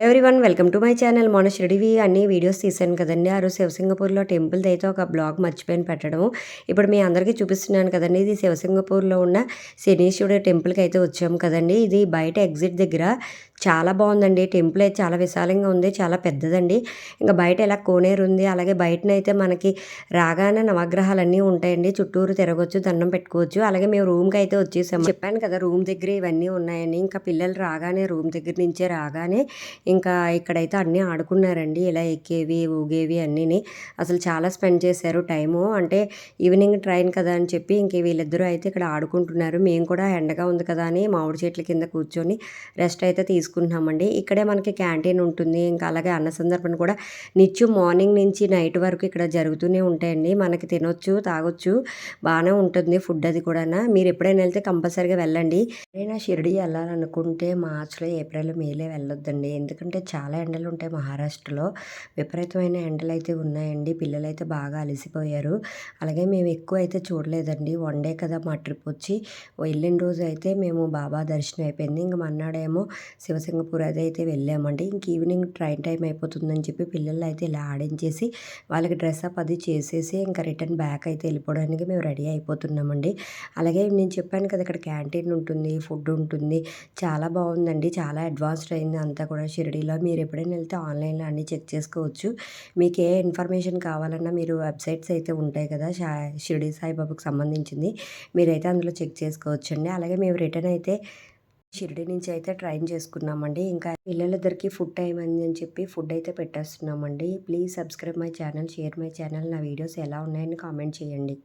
Everyone welcome to my channel మొన్న షిరిడివి అన్ని వీడియోస్ తీశాను కదండి. ఆ రోజు శివసింగపూర్లో టెంపుల్ అయితే ఒక బ్లాగ్ మర్చిపోయిన పెట్టడం ఇప్పుడు మీ అందరికీ చూపిస్తున్నాను కదండి. ఇది శివసింగపూర్లో ఉన్న శనీశ్వరుడు టెంపుల్కి అయితే వచ్చాము కదండి. ఇది బయట ఎగ్జిట్ దగ్గర చాలా బాగుందండి. టెంపుల్ అయితే చాలా విశాలంగా ఉంది. చాలా పెద్దదండి. ఇంకా బయట ఇలా కోనేరు ఉంది అలాగే బయటనైతే మనకి రాగానే నవగ్రహాలన్నీ ఉంటాయండి. చుట్టూరు తిరగవచ్చు దండం పెట్టుకోవచ్చు. అలాగే మేము రూమ్కి అయితే వచ్చేసాము. చెప్పాను కదా రూమ్ దగ్గర ఇవన్నీ ఉన్నాయని. ఇంకా పిల్లలు రాగానే రూమ్ దగ్గర నుంచే రాగానే ఇంకా ఇక్కడైతే అన్నీ ఆడుకున్నారండి. ఇలా ఎక్కేవి ఊగేవి అన్నీని. అసలు చాలా స్పెండ్ చేశారు టైము. అంటే ఈవినింగ్ ట్రైన్ కదా అని చెప్పి ఇంక వీళ్ళిద్దరూ అయితే ఇక్కడ ఆడుకుంటున్నారు. మేము కూడా ఎండగా ఉంది కదా అని మామిడి చెట్ల కింద కూర్చొని రెస్ట్ అయితే తీసుకుంటున్నామండి. ఇక్కడే మనకి క్యాంటీన్ ఉంటుంది. ఇంకా అలాగే అన్న సందర్భం కూడా నిత్యం మార్నింగ్ నుంచి నైట్ వరకు ఇక్కడ జరుగుతూనే ఉంటాయండి. మనకి తినొచ్చు తాగొచ్చు బాగానే ఉంటుంది ఫుడ్ అది కూడా మీరు ఎప్పుడైనా వెళ్తే కంపల్సరీగా వెళ్ళండి. ఎప్పుడైనా షిరిడి వెళ్ళాలనుకుంటే మార్చ్లో ఏప్రిల్ మేలే వెళ్ళొద్దండి. ఎందుకంటే చాలా ఎండలు ఉంటాయి మహారాష్ట్రలో. విపరీతమైన ఎండలు అయితే ఉన్నాయండి. పిల్లలు అయితే బాగా అలసిపోయారు. అలాగే మేము ఎక్కువ అయితే చూడలేదండి. వన్ డే కదా మా ట్రిప్ వచ్చి. వెళ్ళిన రోజు అయితే మేము బాబా దర్శనం అయిపోయింది. ఇంక మన్నాడేమో శివసింగపూర్ అది అయితే వెళ్ళామండి. ఇంక ఈవినింగ్ ట్రైన్ టైం అయిపోతుందని చెప్పి పిల్లలు అయితే ఇలా ఆడించేసి వాళ్ళకి డ్రెస్ అప్ అది చేసేసి ఇంకా రిటర్న్ బ్యాక్ అయితే వెళ్ళిపోవడానికి మేము రెడీ అయిపోతున్నామండి. అలాగే నేను చెప్పాను కదా ఇక్కడ క్యాంటీన్ ఉంటుంది ఫుడ్ ఉంటుంది చాలా బాగుందండి చాలా అడ్వాన్స్డ్ అయింది అంతా కూడా షిరిడీలో. మీరు ఎప్పుడైనా వెళ్తే ఆన్లైన్లో అన్నీ చెక్ చేసుకోవచ్చు. మీకు ఏ ఇన్ఫర్మేషన్ కావాలన్నా మీరు వెబ్సైట్స్ అయితే ఉంటాయి కదా షా షిరిడి సాయిబాబాకు సంబంధించింది మీరైతే అందులో చెక్ చేసుకోవచ్చండి. అలాగే మేము రిటర్న్ అయితే షిరిడి నుంచి అయితే ట్రైన్ చేసుకున్నామండి. ఇంకా పిల్లలిద్దరికి ఫుడ్ టైం అని చెప్పి ఫుడ్ అయితే పెట్టేస్తున్నామండి. Please subscribe my channel share my channel. నా వీడియోస్ ఎలా ఉన్నాయని కామెంట్ చేయండి.